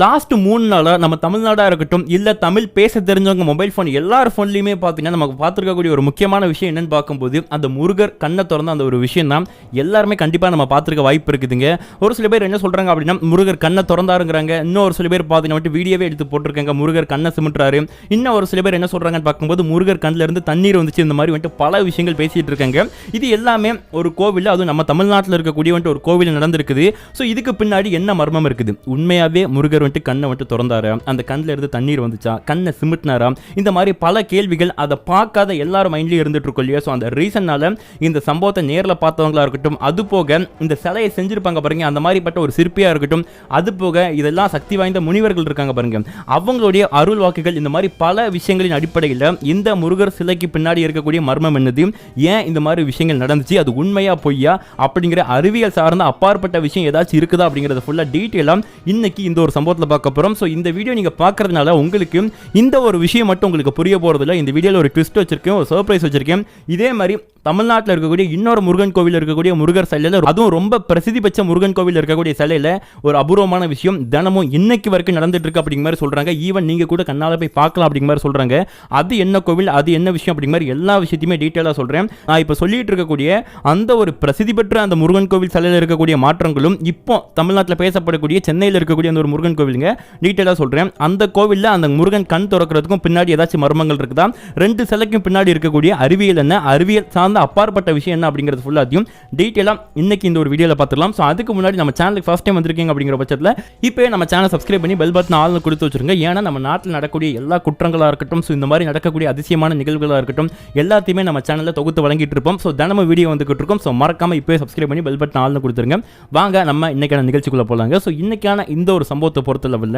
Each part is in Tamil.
லாஸ்ட் மூணு நாளாக நம்ம தமிழ்நாடாக இருக்கட்டும் இல்லை தமிழ் பேச தெரிஞ்சவங்க மொபைல் ஃபோன் எல்லார் ஃபோன்லையுமே பார்த்தீங்கன்னா நமக்கு பார்த்துருக்கக்கூடிய ஒரு முக்கியமான விஷயம் என்னன்னு பார்க்கும்போது அந்த முருகர் கண்ணை திறந்த அந்த ஒரு விஷயம் தான். எல்லாருமே கண்டிப்பாக நம்ம பார்த்துருக்க வாய்ப்பு இருக்குதுங்க. ஒரு சில பேர் என்ன சொல்கிறாங்க அப்படின்னா முருகர் கண்ணை திறந்தாருங்கிறாங்க. இன்னும் ஒரு சில பேர் பார்த்தீங்கன்னா வந்துட்டு வீடியோவே எடுத்து போட்டிருக்காங்க. முருகர் கண்ணை சிமிட்டுறாரு. இன்னும் ஒரு சில பேர் என்ன சொல்கிறாங்கன்னு பார்க்கும்போது முருகர் கண்ணிலிருந்து தண்ணீர் வந்துச்சு இந்த மாதிரி வந்துட்டு பல விஷயங்கள் பேசிகிட்டு இருக்காங்க. இது எல்லாமே ஒரு கோவில் அதுவும் நம்ம தமிழ்நாட்டில் இருக்கக்கூடிய வந்துட்டு ஒரு கோவில் நடந்திருக்குது. ஸோ இதுக்கு பின்னாடி என்ன மர்மம் இருக்குது? உண்மையாகவே முருகர் வந்துட்டு கண்ணை வந்துட்டு திறந்தாரு. அந்த கண்ணில் இருந்து தண்ணீர் வந்துச்சா? கண்ணை சிமிட்டினாரா? இந்த மாதிரி பல கேள்விகள் அதை பார்க்காத எல்லாரும் மைண்ட்லேயும் இருந்துட்டு இருக்கும் இல்லையா? ஸோ அந்த ரீசன்னால இந்த சம்பவத்தை நேரில் பார்த்தவங்களா இருக்கட்டும் அது போக இந்த சிலையை செஞ்சிருப்பாங்க பாருங்க அந்த மாதிரிப்பட்ட ஒரு சிற்பியாக இருக்கட்டும் அது போக இதெல்லாம் சக்தி வாய்ந்த முனிவர்கள் இருக்காங்க பாருங்க. அவங்களுடைய அருள் வாக்குகள் இந்த மாதிரி பல விஷயங்களின் அடிப்படையில் இந்த முருகர் சிலைக்கு பின்னாடி இருக்கக்கூடிய மர்மம் என்னது? ஏன் இந்த மாதிரி விஷயங்கள் நடந்துச்சு? அது உண்மையா பொய்யா? அப்படிங்கிற அறிவியல் சார்ந்த அப்பாற்பட்ட விஷயம் ஏதாச்சும் இருக்குதா அப்படிங்கிறத ஃபுல்லாக டீட்டெயிலாக இன்னைக்கு இந்த ஒரு சம்பவம் சம்பவத்தில் பார்க்க போகிறோம் ஸோ இந்த வீடியோ நீங்கள் பார்க்குறதுனால உங்களுக்கு இந்த ஒரு விஷயம் மட்டும் உங்களுக்கு புரிய போகிறதில்ல இந்த வீடியோவில் ஒரு ட்விஸ்ட் வச்சிருக்கேன் ஒரு சர்ப்ரைஸ் வச்சிருக்கேன். இதே மாதிரி தமிழ்நாட்டில் இருக்கக்கூடிய இன்னொரு முருகன் கோவில் இருக்கக்கூடிய முருகர் சிலையில் அதுவும் ரொம்ப பிரசித்தி பெற்ற முருகன் கோவில் இருக்கக்கூடிய சிலையில் ஒரு அபூர்வமான விஷயம். தினமும் இன்னைக்கு வரைக்கும் நடந்துட்டு இருக்கு அப்படிங்கிற மாதிரி சொல்கிறாங்க ஈவன் நீங்கள் கூட கண்ணால் போய் பார்க்கலாம் அப்படிங்கிற மாதிரி சொல்கிறாங்க அது என்ன கோவில் அது என்ன விஷயம் அப்படிங்கிற மாதிரி எல்லா விஷயத்தையுமே டீட்டெயிலாக சொல்கிறேன் நான் இப்போ சொல்லிட்டு இருக்கக்கூடிய அந்த ஒரு பிரசித்தி பெற்ற அந்த முருகன் கோவில் சிலையில் இருக்கக்கூடிய மாற்றங்களும் இப்போ தமிழ்நாட்டில் பேசப்படக்கூடிய சென்னையில் இருக்கக்கூடிய அந்த ஒரு முருகன் கோவிலுங்க. டீட்டெயிலாக சொல்கிறேன் அந்த கோவிலில் அந்த முருகன் கண் திறக்கிறதுக்கும் பின்னாடி ஏதாச்சும் மர்மங்கள் இருக்குதா? ரெண்டு சிலைக்கும் பின்னாடி இருக்கக்கூடிய அறிவியல் என்ன? அறிவியல் சார்ந்த அப்பாற்பட்ட விஷயம் என்ன அப்படிங்கிறது ஃபுல்லாத்தையும் டீட்டெயிலாக இன்னைக்கு இந்த ஒரு வீடியோவில் பார்த்துக்கலாம் ஸோ அதுக்கு முன்னாடி நம்ம சேனலுக்கு ஃபர்ஸ்ட் டைம் வந்திருக்கீங்க அப்படிங்கிற பட்சத்தில் இப்போ நம்ம சேனல் சப்ஸ்கிரைப் பண்ணி பெல் பட்டன் ஆள்னு கொடுத்து வச்சிருங்க. ஏன்னா நம்ம நாட்டில் நடக்கக்கூடிய எல்லா குற்றங்களாக இருக்கட்டும் ஸோ இந்த மாதிரி நடக்கக்கூடிய அதிசயமான நிகழ்வுகளாக இருக்கட்டும் எல்லாத்தையுமே நம்ம சேனலில் தொகுத்து வழங்கிட்டு இருப்போம். ஸோ தினமும் வீடியோ வந்துகிட்டு இருக்கோம். ஸோ மறக்காம இப்போ சப்ஸ்கிரைப் பண்ணி பெல் பட்டன் ஆள்னு கொடுத்துருங்க. வாங்க நம்ம இன்னைக்கான நிகழ்ச்சிக்குள்ள போகலாங்க ஸோ இன்னைக்கான இந்த ஒரு சம்பவத்தை பொறுத்தளவில்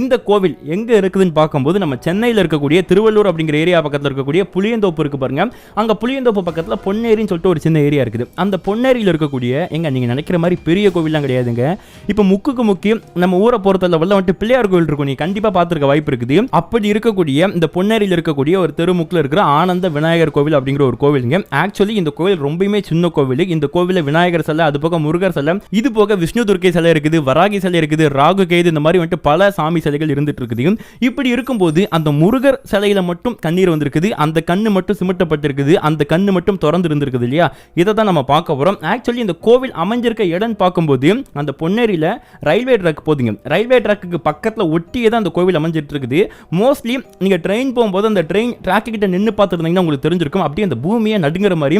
இந்த கோவில் எங்க இருக்குதுன்னு பார்க்கும்போது நம்ம சென்னையில் இருக்கக்கூடிய திருவள்ளூர் அப்படிங்கிற ஏரியா பக்கத்தில் இருக்கக்கூடிய புளியந்தோப்பு இருக்கு பாருங்க. அங்க புளியந்தோப்பு பக்கத்தில் பொன்னேரின்னு சொல்லிட்டு ஒரு சின்ன ஏரியா இருக்குது. அந்த பொன்னேரியில் இருக்கக்கூடிய எங்க நீங்க நினைக்கிற மாதிரி பெரிய கோவில்லாம் கிடையாதுங்க. இப்போ முக்குக்கு முக்கி நம்ம ஊரை பொறுத்தளவில் வந்துட்டு பிள்ளையார் கோவில் இருக்கும். நீ கண்டிப்பா பார்த்துருக்க வாய்ப்பு இருக்குது. அப்படி இருக்கக்கூடிய இந்த பொன்னேரியில் இருக்கக்கூடிய ஒரு தெருமுக்கில் இருக்கிற ஆனந்த விநாயகர் கோவில் அப்படிங்கிற ஒரு கோவிலுங்க. ஆக்சுவலி இந்த கோவில் ரொம்பவுமே சின்ன கோவில். இந்த கோவிலில் விநாயகர் சிலை அது போக முருகர் சிலை இது போக விஷ்ணு துர்க்கை சிலை இருக்குது வராகி சிலை இருக்குது ராகு கேது இந்த மாதிரி வந்துட்டு பல சாமி சிலைகள் இருந்துட்டு இருக்குது இப்படி இருக்கும்போது அந்த முருகர் சிலையில மட்டும் கண்ணீர் வந்திருக்குது அந்த கண்ணு மட்டும் சிமிட்டப்பட்டிருக்குது அந்த கண்ணு மட்டும் திறந்து இருந்திருக்குது இல்லையா? இதை தான் நம்ம பார்க்க போறோம். ஆக்சுவலி இந்த கோவில் அமைஞ்சிருக்க இடம் பார்க்கும்போது அந்த பொன்னேரியில ரயில்வே ட்ராக் போதுங்க. ரயில்வே ட்ராக்குக்கு பக்கத்துல ஒட்டியே தான் அந்த கோவில் அமைஞ்சிட்டு இருக்குது மோஸ்ட்லி நீங்க ட்ரெயின் போகும்போது அந்த ட்ரெயின் ட்ராக்கு கிட்ட நின்று பார்த்துருந்தீங்கன்னா உங்களுக்கு தெரிஞ்சிருக்கும். அப்படியே அந்த பூமியை நடுங்கிற மாதிரி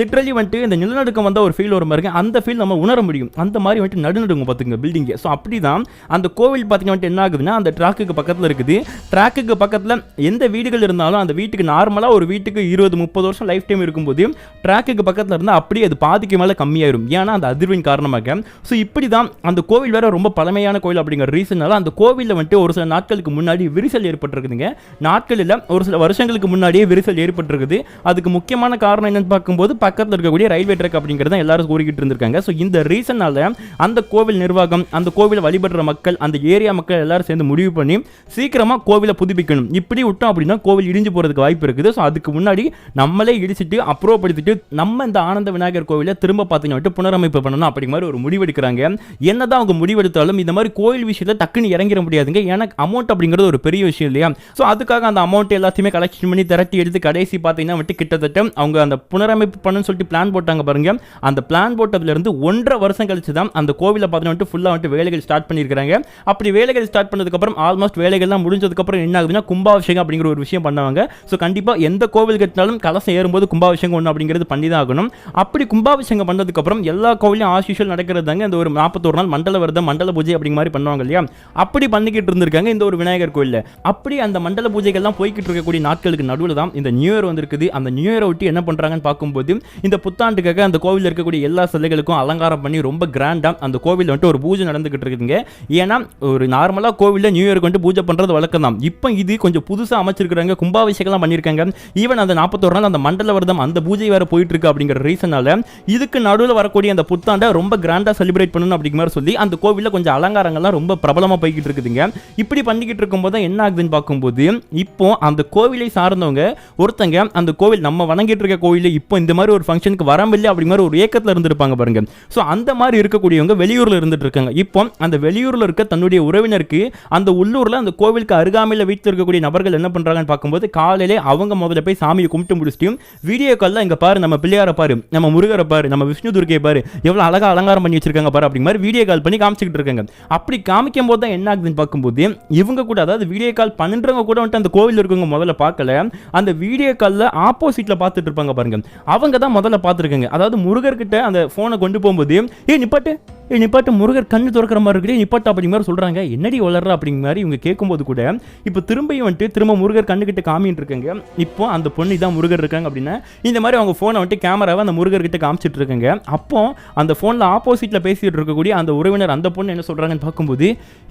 லிட்ரலி வந்துட்டு இந்த நிலநடுக்கம் வந்த ஒரு ஃபீல் வர மாதிரி இருக்கு. அந்த ஃபீல் நம்ம உணர முடியும். அந்த மாதிரி வந்துட்டு நடுநடுங்க பார்த்துங்க பில்டிங் ஸோ அப்படி தான் அந்த கோவில் பார்த்தீங்கன்னா வந்துட்டு என்ன ஆகுதுன்னா அந்த ட்ராக்குக்கு பக்கத்தில் இருக்குது. ட்ராக்குக்கு பக்கத்தில் எந்த வீடுகள் இருந்தாலும் அந்த வீட்டுக்கு நார்மலாக ஒரு வீட்டுக்கு இருபது முப்பது வருஷம் லைஃப் டைம் இருக்கும்போது ட்ராக்குக்கு பக்கத்தில் இருந்தால் அப்படியே அது பாதிக்கு மேலே கம்மியாயிரும். ஏன்னா அந்த அதிர்வின் காரணமாக. ஸோ இப்படி தான் அந்த கோவில் வேற ரொம்ப பழமையான கோவில் அப்படிங்கிற ரீசனால அந்த கோவிலில் வந்துட்டு ஒரு சில நாட்களுக்கு முன்னாடி விரிசல் ஏற்பட்டிருக்குதுங்க. நாட்களில் ஒரு சில வருஷங்களுக்கு முன்னாடியே விரிசல் ஏற்பட்டிருக்குது. அதுக்கு முக்கியமான காரணம் என்னன்னு பார்க்கும்போது பக்கத்தில் இருக்கக்கூடிய ரயில்வே ட்ராக் அப்படிங்கிறத எல்லாரும் கூறிக்கிட்டு இருந்திருக்காங்க. ஸோ இந்த ரீசனால அந்த கோவில் நிர்வாகம் அந்த கோவில் வழிபடுற மக்கள் அந்த ஏரியா மக்கள் எல்லாரும் சேர்ந்து முடிவு பண்ணி சீக்கிரமாக கோவிலை புதுப்பிக்கணும். இப்படி விட்டோம் அப்படின்னா கோவில் இடிஞ்சு போகிறதுக்கு வாய்ப்பு இருக்குது. ஸோ அதுக்கு முன்னாடி நம்மளே இடிச்சிட்டு அப்ரூவ் படுத்திட்டு நம்ம இந்த ஆனந்த விநாயகர் கோவிலை திரும்ப பார்த்தீங்கன்னா புனரமைப்பு பண்ணணும் அப்படிங்கிற மாதிரி ஒரு முடிவெடுக்கிறாங்க என்னதான் அவங்க முடிவெடுத்தாலும் இந்த மாதிரி கோயில் விஷயத்தில் டக்குன்னு இறங்கிட முடியாதுங்க. எனக்கு அமௌண்ட் அப்படிங்கிறது ஒரு பெரிய விஷயம் இல்லையா? ஸோ அதுக்காக அந்த அமௌண்ட் எல்லாத்தையுமே கலெக்ஷன் பண்ணி திரட்டி எடுத்து கடைசி பார்த்தீங்கன்னா வந்துட்டு கிட்டத்தட்ட அவங்க அந்த புனரமைப்பு பண்ணுன்னு சொல்லிட்டு பிளான் போட்டாங்க பாருங்க. அந்த பிளான் போட்டதுலேருந்து ஒன்றரை வருஷம் கழிச்சு தான் அந்த கோவிலை பார்த்தீங்கன்னா வந்துட்டு ஃபுல்லாக வந்துட்டு வேலைகள் ஸ்டார்ட் பண்ணியிருக்காங்க அப்படி வேலைகள் ஸ்டார்ட் பண்ணதுக்கப்புறம் ஆல்மோஸ்ட் வேலைகள்லாம் முடிஞ்சதுக்கப்புறம் என்ன ஆகுதுன்னா கும்பாபிஷேகம் அப்படிங்கிற ஒரு விஷயம் பண்ணுவாங்க. ஸோ கண்டிப்பாக எந்த கோவில் கட்டினாலும் கலசம் ஏறும்போது கும்பாபிஷேகம் ஒன்று அப்படிங்கிறது பண்ணி தான் ஆகணும் அப்படி கும்பாபிஷேகம் பண்ணதுக்கப்புறம் எல்லா கோவிலையும் ஆஸ் நடக்கிறது தாங்க இந்த ஒரு நாற்பத்தோரு நாள் மண்டல விரதம் மண்டல பூஜை அப்படிங்கிற மாதிரி பண்ணுவாங்க இல்லையா? அப்படி பண்ணிக்கிட்டு இருந்திருக்காங்க இந்த ஒரு விநாயகர் கோயிலில். அப்படி அந்த மண்டல பூஜைகள்லாம் போய்கிட்டு இருக்கக்கூடிய நாட்களுக்கு நடுவில் தான் இந்த நியூ இயர் வந்திருக்குது. அந்த நியூ இயரை ஒட்டி என்ன பண்ணுறாங்கன்னு பார்க்கும்போது இந்த புத்தாண்டுக்காக அந்த கோவிலில் இருக்கக்கூடிய எல்லா சிலைகளுக்கும் அலங்காரம் பண்ணி ரொம்ப கிராண்டாக அந்த கோவில் வந்துட்டு ஒரு பூஜை நடந்துகிட்டு இருக்குதுங்க. ஏன்னா ஒரு நார்மலாக கோவிலில் நியூ இயருக்கு கொண்டு பூஜை பண்ணுறது வழக்கம் தான் இப்போ இது கொஞ்சம் புதுசாக அமைச்சிருக்கிறாங்க கும்பாபிஷேகம்லாம் பண்ணியிருக்காங்க ஈவன் அந்த நாற்பத்தோரு நாள் அந்த மண்டல விரதம் அந்த பூஜை வேற போயிட்டு இருக்கு அப்படிங்கிற ரீசனால இதுக்கு நடுவில் வரக்கூடிய அந்த புத்தாண்டை ரொம்ப கிராண்டாக செலிப்ரேட் பண்ணணும் அப்படிங்கிற மாதிரி சொல்லி அந்த கோவிலில் கொஞ்சம் அலங்காரங்கள்லாம் ரொம்ப பிரபலமாக போய்கிட்டு இருக்குதுங்க. இப்படி பண்ணிக்கிட்டு இருக்கும்போது என்ன ஆகுதுன்னு பார்க்கும்போது இப்போ அந்த கோவிலை சார்ந்தவங்க ஒருத்தங்க அந்த கோவில் நம்ம வணங்கிட்டு இருக்க கோவிலில் இப்போ இந்த மாதிரி ஒரு ஃபங்க்ஷனுக்கு வரமில்லை அப்படிங்கிற மாதிரி ஒரு ஏக்கத்தில் இருந்திருப்பாங்க பாருங்க. ஸோ அந்த மாதிரி இருக்கக்கூடியவங்க வெளியூரில் இருந்துட்டு இருக்காங்க. இப்போ அந்த வெளியூரில் இருக்க தன்னுடைய உறவினருக்கு அந்த உள்ளூரில் அந்த கோவிலுக்கு அருகாமையில் வீட்டில் இருக்கக்கூடிய நபர்கள் என்ன பண்ணுறாங்கன்னு பார்க்கும்போது காலையிலே அவங்க முதல்ல போய் சாமியை கும்பிட்டு முடிச்சுட்டும் வீடியோ காலில் இங்கே பாரு நம்ம பிள்ளையாரை பாரு நம்ம முருகரை பாரு நம்ம விஷ்ணு துர்கையை பாரு எவ்வளோ அழகாக அலங்காரம் பண்ணி வச்சிருக்காங்க பாரு அப்படிங்கிற மாதிரி வீடியோ கால் பண்ணி காமிச்சிக்கிட்டு இருக்காங்க. அப்படி காமிக்கும் போது தான் என்ன ஆகுதுன்னு பார்க்கும்போது இவங்க கூட அதாவது வீடியோ கால் பண்ணுறவங்க கூட வந்துட்டு அந்த கோவில் இருக்கவங்க முதல்ல பார்க்கல அந்த வீடியோ காலில் ஆப்போசிட்டில் பார்த்துட்டு இருப்பாங்க பாருங்க. அவங்க தான் முதல்ல பார்த்துருக்காங்க. அதாவது முருகர்கிட்ட அந்த ஃபோனை கொண்டு போகும்போது ஏ நிப்பாட்டு. ஏ நிப்பாட்டு முருகர் கண்ணு திறக்கிற மாதிரி இருக்குது நிப்பாட்டு அப்படிங்கிற மாதிரி சொல்கிறாங்க என்னடி வளர்ற அப்படிங்கிற மாதிரி இவங்க கேட்கும்போது கூட இப்போ திரும்பியும் வந்துட்டு திரும்ப முருகர் கண்ணுக்கிட்ட காமின்னு இருக்காங்க. இப்போ அந்த பொண்ணு தான் முருகர் இருக்காங்க அப்படின்னா இந்த மாதிரி அவங்க ஃபோனை வந்துட்டு கேமராவை அந்த முருகர்கிட்ட காமிச்சிட்டு இருக்காங்க. அப்போ அந்த ஃபோனில் ஆப்போசிட்டில் பேசிகிட்டு இருக்கக்கூடிய அந்த உறவினர் அந்த பொண்ணு என்ன சொல்கிறாங்கன்னு பார்க்கும்போது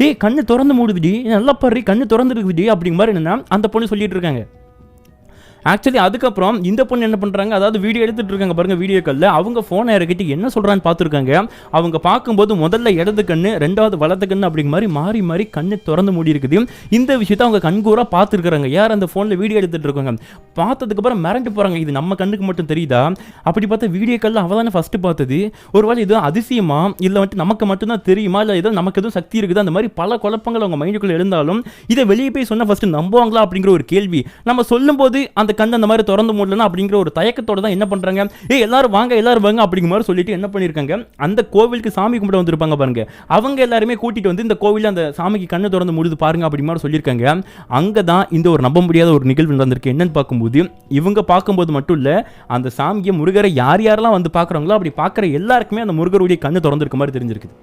ஏய் கண்ணு திறந்து மூடுதுடி நல்லா பாரு கண்ணு திறந்துருக்குதுடி அப்படிங்கிற மாதிரி என்னன்னா அந்த பொண்ணு சொல்லிட்டு இருக்காங்க. ஆக்சுவலி அதுக்கப்புறம் இந்த பொண்ணு என்ன பண்ணுறாங்க அதாவது வீடியோ எடுத்துகிட்டு இருக்காங்க பாருங்க வீடியோ காலில் அவங்க ஃபோனை இறக்கிட்டு என்ன சொல்கிறான்னு பார்த்துருக்காங்க. அவங்க பார்க்கும்போது முதல்ல இடது கண்ணு ரெண்டாவது வலது கண்ணு அப்படிங்கிற மாதிரி மாறி மாறி கண்ணு திறந்து மூடி இருக்குது. இந்த விஷயத்த அவங்க கண்கூராக பார்த்துருக்குறாங்க. யார் அந்த ஃபோனில் வீடியோ எடுத்துகிட்டு இருக்காங்க? பார்த்ததுக்கப்புறம் மிரண்டு போகிறாங்க இது நம்ம கண்ணுக்கு மட்டும் தெரியுதா? அப்படி பார்த்தா வீடியோ காலில் அவள் தானே ஃபஸ்ட்டு பார்த்தது. ஒருவேளை எதுவும் அதிசயமா? இல்லை வந்துட்டு நமக்கு மட்டும்தான் தெரியுமா? இல்லை ஏதோ நமக்கு எதுவும் சக்தி இருக்குது? அந்த மாதிரி பல குழப்பங்கள் அவங்க மைண்டுக்குள்ளே இருந்தாலும் இதை வெளியே போய் சொன்னால் ஃபஸ்ட்டு நம்புவாங்களா அப்படிங்கிற ஒரு கேள்வி. நம்ம சொல்லும்போது அந்த கண் அந்த மாதிரி திறந்து மூடலன்னா அப்படிங்கிற ஒரு தயக்கத்தோட தான் என்ன பண்றாங்க? ஏ எல்லாரும் வாங்க எல்லாரும் வாங்க அப்படிங்கிற மாதிரி சொல்லிட்டு என்ன பண்ணியிருக்காங்க அந்த கோவிலுக்கு சாமி கும்பிட வந்திருப்பாங்க பாருங்க. அவங்க எல்லாருமே கூட்டிட்டு வந்து இந்த கோவிலில் அந்த சாமிக்கு கண்ணு திறந்து முடிது பாருங்க அப்படி மாதிரி சொல்லியிருக்காங்க அங்கே தான் இந்த ஒரு நம்ப முடியாத ஒரு நிகழ்வு நடந்திருக்கு. என்னன்னு பார்க்கும்போது இவங்க பார்க்கும்போது மட்டும் இல்லை அந்த சாமியை முருகரை யார் யாரெல்லாம் வந்து பார்க்குறாங்களோ அப்படி பார்க்குற எல்லாருக்குமே அந்த முருகருடைய கண்ணு திறந்துருக்க மாதிரி தெரிஞ்சிருக்குது.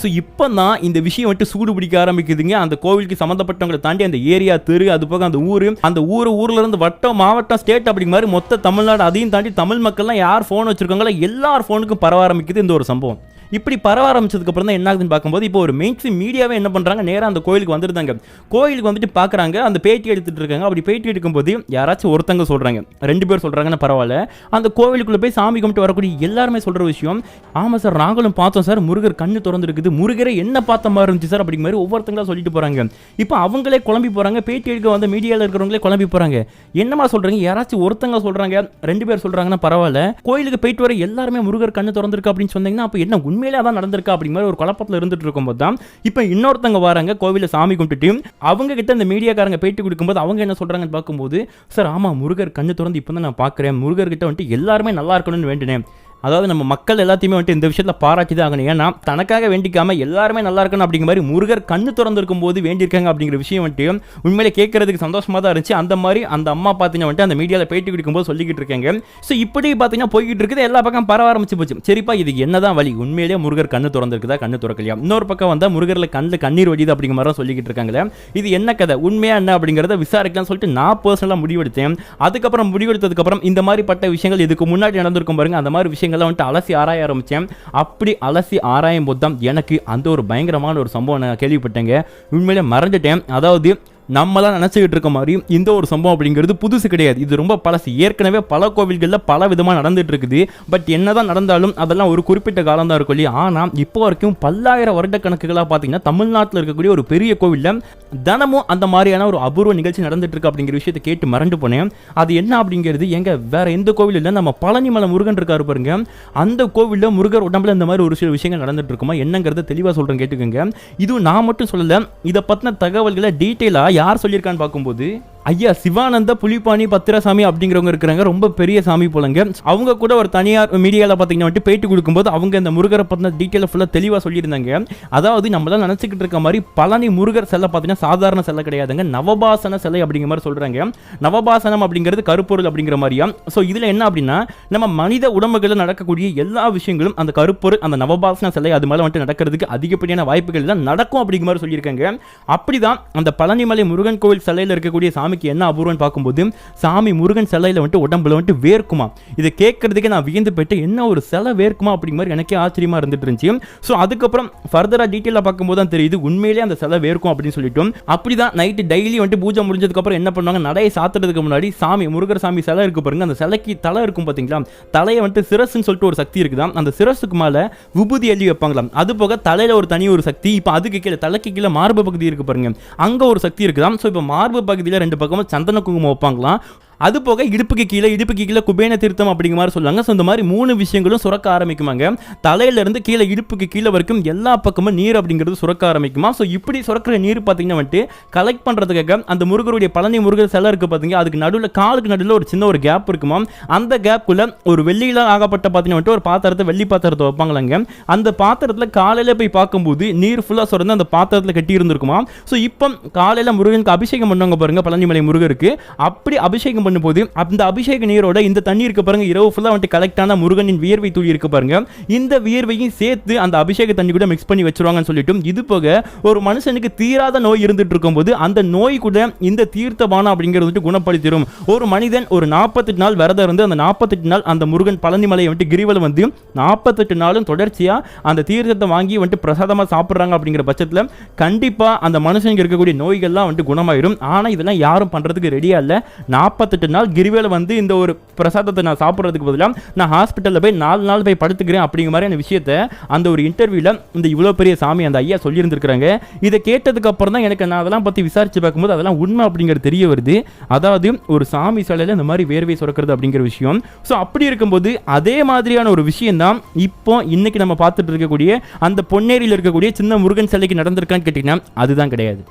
ஸோ இப்போ தான் இந்த விஷயம் வந்துட்டு சூடு பிடிக்க ஆரம்பிக்குதுங்க. அந்த கோவிலுக்கு சம்மந்தப்பட்டவங்களை தாண்டி அந்த ஏரியா தெரு அது போக அந்த ஊர் அந்த ஊர் ஊரில் இருந்து வட்டம் மாவட்டம் ஸ்டேட் அப்படிங்க மாதிரி மொத்த தமிழ்நாடு அதையும் தாண்டி தமிழ் மக்கள்லாம் யார் ஃபோன் வச்சிருக்காங்களோ எல்லார் ஃபோனுக்கும் பரவ ஆரம்பிக்குது இந்த ஒரு சம்பவம். இப்படி பரவ ஆரம்பிச்சதுக்கு அப்புறம் தான் என்ன ஆகுதுன்னு பார்க்கும்போது இப்போ ஒரு மெயின் மீடியாவே என்ன பண்றாங்க? நேராக அந்த கோயிலுக்கு வந்துருந்தாங்க கோயிலுக்கு வந்துட்டு பார்க்குறாங்க அந்த பேட்டி எடுத்துட்டு இருக்காங்க. அப்படி பேட்டி எடுக்கும்போது யாராச்சும் ஒருத்தங்க சொல்றாங்க. ரெண்டு பேர் சொல்றாங்கன்னா பரவாயில்ல. அந்த கோவிலுக்குள்ளே போய் சாமி கும்பிட்டு வரக்கூடிய எல்லாருமே சொல்ற விஷயம் ஆமாம் சார் நாங்களும் பார்த்தோம் சார். முருகர் கண்ணு திறந்துருக்குது. முருகரை என்ன பார்த்த மாதிரி இருந்துச்சு சார்? அப்படிங்கிற மாதிரி ஒவ்வொருத்தங்களா சொல்லிட்டு போறாங்க. இப்போ அவங்களே குழம்பி போறாங்க. பேட்டி எடுக்க வந்த மீடியாவில் இருக்கிறவங்களே குழம்பி போறாங்க. என்னமா சொல்கிறீங்க யாராச்சும் ஒருத்தங்க சொல்றாங்க ரெண்டு பேர் சொல்றாங்கன்னா பரவாயில்ல. கோயிலுக்கு போயிட்டு வர எல்லாருமே முருகர் கண்ணு திறந்துருக்கு அப்படின்னு சொன்னீங்கன்னா அப்போ என்ன உண்மையிலே அதான் நடந்திருக்கா அப்படிங்கிற ஒரு குழப்பத்தில் இருந்துட்டு இருக்கும்போது தான் இப்போ இன்னொருத்தங்க வராங்க கோவிலில் சாமி கும்பிட்டுட்டு அவங்க கிட்ட இந்த மீடியாக்காரங்க பேட்டி கொடுக்கும்போது அவங்க என்ன சொல்றாங்கன்னு பார்க்கும்போது சார் ஆமா முருகர் கண்ணு திறந்து இப்போ தான் நான் பார்க்குறேன் முருகர் கிட்ட வந்துட்டு எல்லாருமே நல்லா இருக்கணும்னு வேண்டினேன். அதாவது நம்ம மக்கள் எல்லாத்தையுமே வந்துட்டு இந்த விஷயத்தில் பாராட்டி தான் ஆகணும். ஏன்னா தனக்காக வேண்டிக்காமல் எல்லாருமே நல்லா இருக்கணும் அப்படிங்கிற மாதிரி முருகர் கண்ணு திறந்திருக்கும் போது வேண்டியிருக்காங்க அப்படிங்கிற விஷயம் வந்துட்டு உண்மையிலே கேட்கறதுக்கு சந்தோஷமாக தான் இருந்துச்சு. அந்த மாதிரி அந்த அம்மா பார்த்தீங்கன்னா வந்துட்டு அந்த மீடியாவில் பேட்டி கொடுக்கும்போது சொல்லிக்கிட்டு இருக்காங்க. ஸோ இப்படி பார்த்தீங்கன்னா போய்கிட்டு இருக்குது. எல்லா பக்கம் பரவ ஆரம்பிச்சு போச்சு. சரிப்பா இதுக்கு என்னதான் வழி? உண்மையிலேயே முருகர் கண்ணு திறந்திருக்குதா? கண்ணு திறக்கலையா? இன்னொரு பக்கம் வந்தால் முருகரில் கண்ணில் கண்ணீர் வழிது அப்படிங்கிற மாதிரி தான் சொல்லிக்கிட்டு இருக்காங்களே. இது என்ன கதை? உண்மையாக என்ன அப்படிங்கிறத விசாரிக்கலாம்னு சொல்லிட்டு நான் பர்சனலாக முடிவெடுத்தேன். அதுக்கப்புறம் முடிவெடுத்ததுக்கப்புறம் இந்த மாதிரி பட்ட விஷயங்கள் இதுக்கு முன்னாடி நடந்திருக்கும் பாருங்க. அந்த மாதிரி விஷயம் விஷயங்களை வந்துட்டு அலசி ஆராய ஆரம்பித்தேன் அப்படி அலசி ஆராயும் போது தான் எனக்கு அந்த ஒரு பயங்கரமான ஒரு சம்பவம் நான் கேள்விப்பட்டேங்க. உண்மையிலே மறந்துட்டேன். அதாவது நம்மளாம் நினச்சிக்கிட்டு இருக்க மாதிரி இந்த ஒரு சம்பவம் அப்படிங்கிறது புதுசு கிடையாது. இது ரொம்ப பழசு. ஏற்கனவே பல கோவில்களில் பல விதமாக நடந்துட்டு இருக்குது. பட் என்னதான் நடந்தாலும் அதெல்லாம் ஒரு குறிப்பிட்ட காலம் தான் இருக்கும் இல்லையா? ஆனால் இப்போ வரைக்கும் பல்லாயிரம் வருட கணக்குகளாக பார்த்தீங்கன்னா தமிழ்நாட்டில் இருக்கக்கூடிய ஒரு பெரிய கோவிலில் தினமும் அந்த மாதிரியான ஒரு அபூர்வ நிகழ்ச்சி நடந்துட்டு இருக்கு அப்படிங்கிற விஷயத்தை கேட்டு மறந்து போனேன். அது என்ன அப்படிங்கிறது எங்க வேற எந்த கோவில் இல்லை. நம்ம பழனிமலை முருகன் இருக்காரு பாருங்க. அந்த கோவிலில் முருகர் உடம்புல இந்த மாதிரி ஒரு சில விஷயங்கள் நடந்துட்டு இருக்குமா? என்னங்கிறத தெளிவாக சொல்கிறேன் கேட்டுக்கோங்க. இது நான் மட்டும் சொல்லலை. இதை பற்றின தகவல்களை டீட்டெயிலாக யார் சொல்லியிருக்கான்னு பார்க்கும்போது ஐயா சிவானந்த புலிப்பாணி பத்திரசாமி அப்படிங்கிறவங்க இருக்கிறாங்க. ரொம்ப பெரிய சாமி போலங்க. அவங்க கூட ஒரு தனியார் மீடியாவில் பார்த்தீங்கன்னா வந்துட்டு பேட்டி கொடுக்கும்போது அவங்க இந்த முருகரை பற்றின டீட்டெயில் ஃபுல்லாக தெளிவாக சொல்லியிருந்தாங்க. அதாவது நம்மளாம் நினச்சிக்கிட்டு இருக்க மாதிரி பழனி முருகர் செல்லை பார்த்தீங்கன்னா சாதாரண செல்லை கிடையாதுங்க. நவபாசன சிலை அப்படிங்கிற மாதிரி சொல்கிறாங்க நவபாசனம் அப்படிங்கிறது கருப்பொருள் அப்படிங்கிற மாதிரியா? ஸோ இதில் என்ன அப்படின்னா நம்ம மனித உடம்புகளில் நடக்கக்கூடிய எல்லா விஷயங்களும் அந்த கருப்பொருள் அந்த நவபாசன சிலை அது மேலே வந்துட்டு நடக்கிறதுக்கு அதிகப்படியான வாய்ப்புகள் தான் நடக்கும் அப்படிங்கிற மாதிரி சொல்லியிருக்காங்க. அப்படிதான் அந்த பழனிமலை முருகன் கோவில் சிலையில் இருக்கக்கூடிய சாமி சாமிக்கு என்ன அபூர்வம்னு பார்க்கும்போது சாமி முருகன் சிலையில் வந்துட்டு உடம்புல வந்துட்டு வேர்க்குமா? இதை கேட்கறதுக்கே நான் வியந்து போயிட்டு என்ன ஒரு சிலை வேர்க்குமா அப்படிங்கிற மாதிரி எனக்கே ஆச்சரியமாக இருந்துட்டு இருந்துச்சு. ஸோ அதுக்கப்புறம் ஃபர்தராக டீட்டெயிலாக பார்க்கும்போது தான் தெரியுது உண்மையிலே அந்த சிலை வேர்க்கும் அப்படின்னு சொல்லிட்டோம். அப்படிதான் நைட்டு டெய்லி வந்துட்டு பூஜை முடிஞ்சதுக்கப்புறம் என்ன பண்ணுவாங்க நடையை சாத்துறதுக்கு முன்னாடி சாமி முருகர் சாமி சிலை இருக்கு பாருங்க அந்த சிலைக்கு தலை இருக்கும் பார்த்தீங்களா தலையை வந்துட்டு சிரஸ்ன்னு சொல்லிட்டு ஒரு சக்தி இருக்குதாம். அந்த சிரஸுக்கு மேலே விபூதி எழுதி வைப்பாங்களாம். அது போக தலையில் ஒரு தனி ஒரு சக்தி இப்போ அதுக்கு கீழே தலைக்கு கீழே மார்பு பகுதி இருக்கு பாருங்க. அங்கே ஒரு சக்தி இருக்குதான் ஸோ இப்போ மார்பு பகுதியில் ரெண்டு பக்கமும் சந்தன குங்குமம் வைப்பாங்களாம். அது போக இடுப்புக்கு கீழே இடுப்புக்கு கீழே குபேன தீர்த்தம் அப்படிங்கிற மாதிரி சொல்லுவாங்க. ஸோ இந்த மாதிரி மூணு விஷயங்களும் சுரக்க ஆரம்பிக்குமாங்க. தலையிலேருந்து கீழே இடுப்புக்கு கீழே வரைக்கும் எல்லா பக்கமும் நீர் அப்படிங்கிறது சுரக்க ஆரம்பிக்குமா? ஸோ இப்படி சுரக்கிற நீர் பார்த்தீங்கன்னா வந்துட்டு கலெக்ட் பண்ணுறதுக்காக அந்த முருகருடைய பழனி முருகர் சிலை இருக்குது பார்த்தீங்க அதுக்கு நடுவில் காலுக்கு நடுவில் ஒரு சின்ன ஒரு கேப் இருக்குமா? அந்த கேப்புக்குள்ள ஒரு வெள்ளியில் ஆகப்பட்ட பார்த்தீங்கன்னா வந்துட்டு ஒரு பாத்திரத்தை வெள்ளி பாத்திரத்தை வைப்பாங்களாங்க. அந்த பாத்திரத்தில் காலையில் போய் பார்க்கும்போது நீர் ஃபுல்லாக சுரந்து அந்த பாத்திரத்தில் கட்டி இருந்திருக்குமா? ஸோ இப்போ காலையில் முருகனுக்கு அபிஷேகம் பண்ணுவாங்க பாருங்க பழனிமலை முருகருக்கு. அப்படி அபிஷேகம் பண்ணும்போது அந்த அபிஷேக நீரோட இந்த தண்ணி இருக்கு பாருங்க இரவு ஃபுல்லாக வந்துட்டு கலெக்ட் ஆன முருகனின் வியர்வை துளி இருக்கு பாருங்க. இந்த வியர்வையும் சேர்த்து அந்த அபிஷேக தண்ணி கூட மிக்ஸ் பண்ணி வச்சிருவாங்கன்னு சொல்லிட்டு இது போக ஒரு மனுஷனுக்கு தீராத நோய் இருந்துட்டு இருக்கும்போது அந்த நோய் கூட இந்த தீர்த்தபானம் அப்படிங்கிறது வந்துட்டு குணப்படுத்திடும் ஒரு மனிதன் ஒரு நாற்பத்தெட்டு நாள் விரதம் இருந்து அந்த நாற்பத்தெட்டு நாள் அந்த முருகன் பழனிமலையை வந்துட்டு கிரிவலம் வந்து நாற்பத்தெட்டு நாளும் தொடர்ச்சியாக அந்த தீர்த்தத்தை வாங்கி வந்துட்டு பிரசாதமாக சாப்பிட்றாங்க அப்படிங்கிற பட்சத்தில் கண்டிப்பாக அந்த மனுஷனுக்கு இருக்கக்கூடிய நோய்கள்லாம் வந்துட்டு குணமாயிடும் ஆனால் இதெல்லாம் யாரும் பண்ணுறதுக்கு ரெடியாக இல்லை. நாற்பத்தெட்டு நாள் கிரிவேல வந்து இந்த ஒரு பிரசாதத்தை நான் சாப்பிட்றதுக்கு பதிலாக நான் ஹாஸ்பிட்டலில் போய் நாலு நாள் போய் படுத்துக்கிறேன் அப்படிங்கிற மாதிரியான விஷயத்த அந்த ஒரு இன்டர்வியூவில் இந்த இவ்வளோ பெரிய சாமி அந்த ஐயா சொல்லியிருந்திருக்கிறாங்க. இதை கேட்டதுக்கு அப்புறம் தான் எனக்கு நான் அதெல்லாம் பற்றி விசாரித்து பார்க்கும்போது அதெல்லாம் உண்மை அப்படிங்கிறது தெரிய வருது. அதாவது ஒரு சாமி சிலையில் இந்த மாதிரி வேர்வை சுரக்கிறது அப்படிங்கிற விஷயம். ஸோ அப்படி இருக்கும்போது அதே மாதிரியான ஒரு விஷயம் தான் இப்போ இன்னைக்கு நம்ம பார்த்துட்டு இருக்கக்கூடிய அந்த பொன்னேரியில் இருக்கக்கூடிய சின்ன முருகன் சிலைக்கு நடந்திருக்கான்னு கேட்டிங்கன்னா அதுதான் கிடையாது.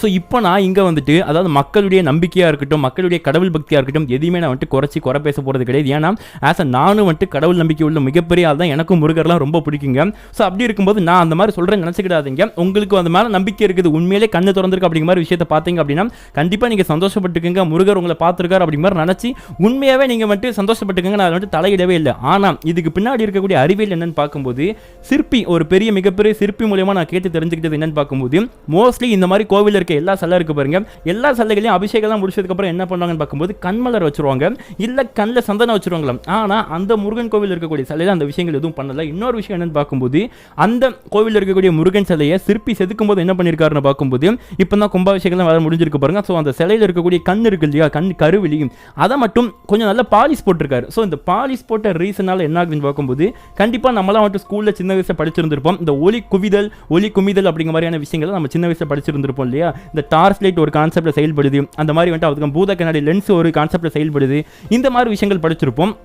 ஸோ இப்போ நான் இங்கே வந்துட்டு அதாவது மக்களுடைய நம்பிக்கையாக இருக்கட்டும் மக்களுடைய கடவுள் பக்தியாக இருக்கட்டும் எதையுமே நான் வந்துட்டு குறைச்சி குறை பேச போகிறது கிடையாது. ஏன்னா ஆஸ் அ நானும் வந்துட்டு கடவுள் நம்பிக்கை உள்ள மிகப்பெரிய ஆள் தான். எனக்கும் முருகர்லாம் ரொம்ப பிடிக்குங்க. ஸோ அப்படி இருக்கும்போது நான் அந்த மாதிரி சொல்கிறேன் நினச்சிக்கிடாதீங்க. உங்களுக்கு அந்த மேலே நம்பிக்கை இருக்குது. உண்மையிலே கண்ணு திறந்திருக்கு அப்படிங்கிற மாதிரி விஷயத்தை பார்த்தீங்க அப்படின்னா கண்டிப்பாக நீங்கள் சந்தோஷப்பட்டுக்குங்க. முருகர் உங்களை பார்த்துருக்காரு அப்படிங்கிற மாதிரி நினச்சி உண்மையாகவே நீங்கள் வந்துட்டு சந்தோஷப்பட்டுக்குங்க. நான் வந்துட்டு தலையிடவே இல்லை. ஆனால் இதுக்கு பின்னாடி இருக்கக்கூடிய அறிவியல் என்னன்னு பார்க்கும்போது சிற்பி ஒரு பெரிய மிகப்பெரிய சிற்பி மூலியமாக நான் கேட்டு தெரிஞ்சுக்கிட்டது என்னன்னு பார்க்கும்போது மோஸ்ட்லி இந்த மாதிரி கோவில் இருக்க எல்லா சிலை இருக்கு பாருங்க. எல்லா சல்லைகளையும் அபிஷேகம் முடிச்சதுக்கு அப்புறம் என்ன பண்ணுவாங்கன்னு பார்க்கும்போது கண்மலர் வச்சிருவாங்க. இல்ல கண்ணில் சந்தனம் வச்சுருவாங்களாம். ஆனா அந்த முருகன் கோவில் இருக்கக்கூடிய சிலையில அந்த விஷயங்கள் எதுவும் பண்ணல. இன்னொரு விஷயம் என்னன்னு பார்க்கும்போது அந்த கோவில் இருக்கக்கூடிய முருகன் சிலையை சிற்பி செதுக்கும் போது என்ன பண்ணியிருக்காருன்னு பார்க்கும்போது இப்போ தான் கும்பாபிஷேகம் வேற முடிஞ்சிருக்கு பாருங்க. ஸோ அந்த சிலையில இருக்கக்கூடிய கண் இருக்கு இல்லையா? கண் கருவிழி அதை மட்டும் கொஞ்சம் நல்ல பாலிஷ் போட்டிருக்காரு. ஸோ இந்த பாலிஷ் போட்ட ரீசனால என்ன ஆகுதுன்னு பார்க்கும்போது கண்டிப்பா நம்மளாம் வந்துட்டு ஸ்கூல்ல சின்ன வயசுல படிச்சிருந்திருப்போம். இந்த ஒலி குவிதல் ஒலி குமிதல் அப்படிங்கிற மாதிரியான விஷயங்களை நம்ம சின்ன வயசுல படிச்சிருந்திருப்போம் இல்லையா? இந்த டார்ச் லைட் ஒரு கான்செப்டில் செயல்படுது. அந்த மாதிரி வந்துட்டு அதுக்கு பூத கண்ணாடி லென்ஸ் ஒரு கான்செப்ட்ல செயல்படுது. இந்த மாதிரி விஷயங்கள் படிச்சிருப்போம்.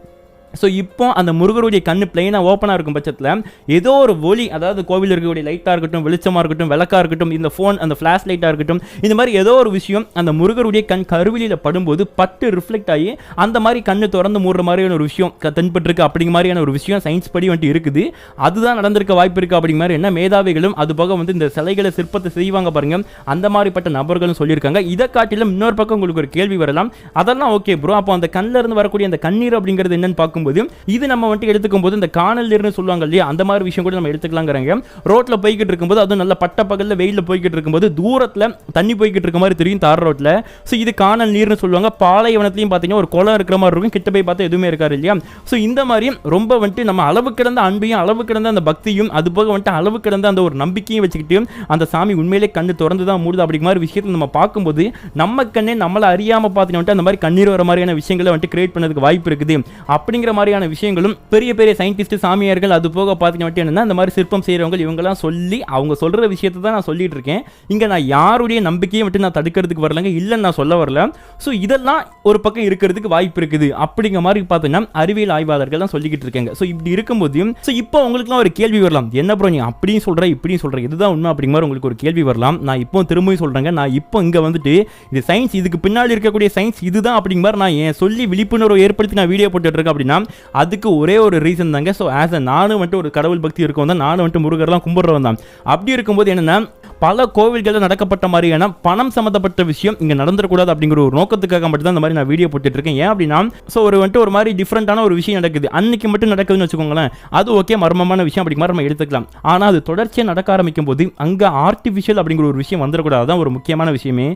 ஸோ இப்போ அந்த முருகருடைய கண்ணு பிளெயினாக ஓப்பனாக இருக்கும் பட்சத்தில் ஏதோ ஒரு ஒளி அதாவது கோவில் இருக்கக்கூடிய லைட்டாக இருக்கட்டும் வெளிச்சமாக இருக்கட்டும் விளக்காக இருக்கட்டும் இந்த ஃபோன் அந்த ஃப்ளாஷ் லைட்டாக இருக்கட்டும் இந்த மாதிரி ஏதோ ஒரு விஷயம் அந்த முருகருடைய கண் கருவிலியில் படும்போது பட்டு ரிஃப்ளெக்ட் ஆகி அந்த மாதிரி கண்ணு திறந்து மூடுற மாதிரியான ஒரு விஷயம் க- தென்பட்டிருக்கு அப்படிங்கிற மாதிரியான ஒரு விஷயம் சயின்ஸ் படி வந்துட்டு இருக்குது. அதுதான் நடந்திருக்க வாய்ப்பு இருக்குது அப்படிங்கிற மாதிரி என்ன மேதாவிகளும் அது போக வந்து இந்த சிலைகளை சிற்பத்தை செய்வாங்க பாருங்க அந்த மாதிரிப்பட்ட நபர்களும் சொல்லியிருக்காங்க. இதை காட்டிலும் இன்னொரு பக்கம் உங்களுக்கு ஒரு கேள்வி வரலாம். அதெல்லாம் ஓகே ப்ரோ அப்போ அந்த கண்ணில் இருந்து வரக்கூடிய அந்த கண்ணீர் அப்படிங்கிறது என்னன்னு பார்க்கும்போது இது நம்ம வந்துட்டு எடுத்துக்கும் போது இந்த காணல் நீர்னு சொல்லுவாங்க இல்லையா அந்த மாதிரி விஷயம் கூட நம்ம எடுத்துக்கலாங்கிறாங்க. ரோட்ல போய்கிட்டு இருக்கும்போது அதுவும் நல்ல பட்ட பகலில் வெயிலில் போய்கிட்டு இருக்கும்போது தூரத்தில் தண்ணி போய்கிட்டு இருக்க மாதிரி தெரியும் தார் ரோட்ல. ஸோ இது காணல் நீர்னு சொல்லுவாங்க. பாலைவனத்துலையும் பார்த்தீங்கன்னா ஒரு குளம் இருக்கிற மாதிரி இருக்கும். கிட்ட போய் பார்த்தா எதுவுமே இருக்காரு இல்லையா? ஸோ இந்த மாதிரி ரொம்ப வந்துட்டு நம்ம அளவு கிடந்த அன்பையும் அளவு கிடந்த அந்த பக்தியும் அது போக வந்துட்டு அளவு கிடந்த அந்த ஒரு நம்பிக்கையும் வச்சுக்கிட்டு அந்த சாமி உண்மையிலே கண்ணு திறந்து தான் மூடுது அப்படிங்கிற மாதிரி விஷயத்தை நம்ம பார்க்கும்போது நம்ம கண்ணே நம்மளை அறியாமல் பார்த்தீங்கன்னா வந்துட்டு அந்த மாதிரி கண்ணீர் வர மாதிரியான விஷயங்களை வந்துட்டு கிரியேட் பண்ணதுக்கு வாய்ப்பு இருக்குது. அப்படிங்கிற மாதிரியான விஷயங்களும் பெரிய பெரிய சயின்டிஸ்ட் சாமியார்கள் அது போக பார்த்தீங்கன்னா என்னன்னா இந்த மாதிரி சிற்பம் செய்கிறவங்க இவங்கெல்லாம் சொல்லி அவங்க சொல்கிற விஷயத்தை தான் நான் சொல்லிட்டு இருக்கேன். இங்கே நான் யாருடைய நம்பிக்கையை மட்டும் நான் தடுக்கிறதுக்கு வரலங்க. இல்லைன்னு நான் சொல்ல வரல. ஸோ இதெல்லாம் ஒரு பக்கம் இருக்கிறதுக்கு வாய்ப்பு இருக்குது. அப்படிங்கிற மாதிரி பார்த்தீங்கன்னா அறிவியல் ஆய்வாளர்கள் தான் சொல்லிக்கிட்டு இருக்காங்க. ஸோ இப்படி இருக்கும்போது ஸோ இப்போ உங்களுக்குலாம் ஒரு கேள்வி வரலாம். என்ன ப்ரோ நீ அப்படியும் சொல்கிற இப்படியும் சொல்கிற இதுதான் உண்மை? அப்படிங்கிற மாதிரி உங்களுக்கு ஒரு கேள்வி வரலாம். நான் இப்போ திரும்பவும் சொல்கிறேங்க நான் இப்போ இங்கே வந்துட்டு இது சயின்ஸ் இதுக்கு பின்னாடி இருக்கக்கூடிய சயின்ஸ் இதுதான் அப்படிங்கிற மாதிரி நான் ஏன் சொல்லி விழிப்புணர்வு ஏற்படுத்தி நான் வீடியோ போட்டுட்டு இருக்கேன் அப்படின்னா அதுக்கு ஒரே ஒரு ரீசன் தாங்க. ஸோ ஆஸ் அ நானும் வந்துட்டு ஒரு கடவுள் பக்தி இருக்கும் தான். நானும் வந்துட்டு முருகர்லாம் கும்பிட்றவன் தான். அப்படி இருக்கும்போது என்னென்னா பல கோவில்களில் நடக்கப்பட்ட மாதிரியான பணம் சம்மந்தப்பட்ட விஷயம் இங்கே நடந்துடக்கூடாது அப்படிங்கிற ஒரு நோக்கத்துக்காக மட்டும் தான் இந்த மாதிரி நான் வீடியோ போட்டுட்டு இருக்கேன் ஏன் அப்படின்னா ஸோ ஒரு வந்துட்டு ஒரு மாதிரி டிஃப்ரெண்டான ஒரு விஷயம் நடக்குது. அன்னைக்கு மட்டும் நடக்குதுன்னு வச்சுக்கோங்களேன். அது ஓகே மர்மமான விஷயம் அப்படிங்கிற மாதிரி நம்ம எடுத்துக்கலாம். ஆனால் அது தொடர்ச்சியாக நடக்க ஆரம்பிக்கும் போது அங்கே ஆர்டிஃபிஷியல் அப்படிங்கிற ஒரு விஷயம் வந்துடக்கூடாது. தான் ஒரு முக்கியமான விஷயமே.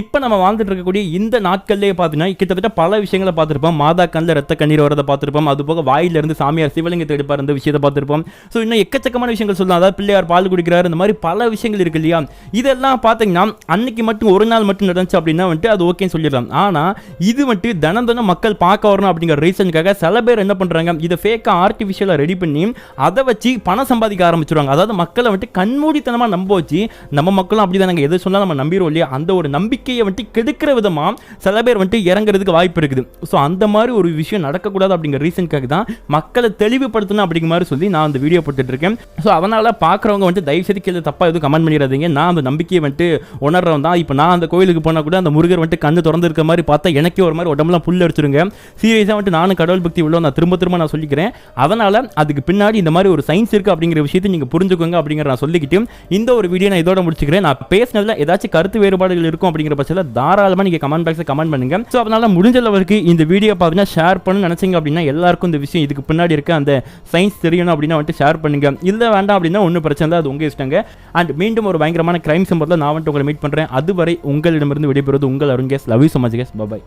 இப்போ நம்ம வாழ்ந்துட்டு இருக்கக்கூடிய இந்த நாட்கள்லேயே பார்த்தீங்கன்னா கிட்டத்தட்ட பல விஷயங்களை பார்த்துருப்போம். மாதா கண்ணில் ரத்த கண்ணீர் வரதை பார்த்துருப்போம். அது போக வாயிலிருந்து சாமியார் சிவலிங்கத்தை எடுப்பார் இந்த விஷயத்தை பார்த்துருப்போம். ஸோ இன்னும் எக்கச்சக்கமான விஷயங்கள் சொல்லலாம். அதாவது பிள்ளையார் பால் குடிக்கிறார் இந்த மாதிரி பல விஷயங்கள் இருக்கு இல்லையா? இதெல்லாம் பார்த்தீங்கன்னா அன்னைக்கு மட்டும் ஒரு நாள் மட்டும் நடந்துச்சு அப்படின்னா வந்துட்டு அது ஓகேன்னு சொல்லிடலாம். ஆனால் இது வந்துட்டு தினம் தினம் மக்கள் பார்க்க வரணும் அப்படிங்கிற ரீசனுக்காக சில பேர் என்ன பண்ணுறாங்க இதை ஃபேக்காக ஆர்டிஃபிஷியலாக ரெடி பண்ணி அதை வச்சு பணம் சம்பாதிக்க ஆரம்பிச்சிருவாங்க. அதாவது மக்களை வந்துட்டு கண்மூடித்தனமாக நம்ப வச்சு நம்ம மக்களும் அப்படி தானே எது சொன்னாலும் நம்ம நம்பிடுவோம் இல்லையா? அந்த ஒரு நம்பிக்கை நம்பிக்கையை வந்துட்டு கெடுக்கிற விதமாக சில பேர் வந்துட்டு இறங்குறதுக்கு வாய்ப்பு இருக்குது. ஸோ அந்த மாதிரி ஒரு விஷயம் நடக்கக்கூடாது அப்படிங்கிற ரீசனுக்காக தான் மக்களை தெளிவுபடுத்தணும் அப்படிங்கிற மாதிரி சொல்லி நான் அந்த வீடியோ போட்டுட்டு இருக்கேன் ஸோ அதனால் பார்க்குறவங்க வந்துட்டு தயவு செய்து கீழே தப்பாக எதுவும் கமெண்ட் பண்ணிடாதீங்க. நான் அந்த நம்பிக்கையை வந்துட்டு உணர்றவன் தான். இப்போ நான் அந்த கோயிலுக்கு போனால் கூட அந்த முருகர் வந்துட்டு கண்ணு திறந்து இருக்க மாதிரி பார்த்தா எனக்கே ஒரு மாதிரி உடம்புலாம் புல் அடிச்சிருங்க. சீரியஸாக வந்துட்டு நானும் கடவுள் பக்தி உள்ள நான் திரும்ப திரும்ப நான் சொல்லிக்கிறேன். அதனால் அதுக்கு பின்னாடி இந்த மாதிரி ஒரு சயின்ஸ் இருக்குது அப்படிங்கிற விஷயத்தை நீங்கள் புரிஞ்சுக்கோங்க அப்படிங்கிற நான் சொல்லிக்கிட்டு இந்த ஒரு வீடியோ நான் இதோட முடிச்சுக்கிறேன். நான் பேசினதில் ஏதாச்சும் கருத்து வேறுபாடுகள் இருக்கும் அப்படிங்கிற அப்படிங்கிற பட்சத்தில் தாராளமாக நீங்கள் கமெண்ட் பாக்ஸில் கமெண்ட் பண்ணுங்க. ஸோ அதனால் முடிஞ்ச அளவுக்கு இந்த வீடியோ பார்த்தீங்கன்னா ஷேர் பண்ணு நினச்சிங்க அப்படின்னா எல்லாருக்கும் இந்த விஷயம் இதுக்கு பின்னாடி இருக்க அந்த சயின்ஸ் தெரியணும் அப்படின்னா வந்துட்டு ஷேர் பண்ணுங்க. இல்லை வேண்டாம் அப்படின்னா ஒன்றும் பிரச்சனை இல்லை அது உங்கள் இஷ்டங்க. அண்ட் மீண்டும் ஒரு பயங்கரமான கிரைம் சம்பவத்தில் நான் வந்துட்டு உங்களை மீட் பண்ணுறேன் அதுவரை உங்களிடமிருந்து விடைபெறுவது உங்கள் அருங்கேஸ் love you so much guys bye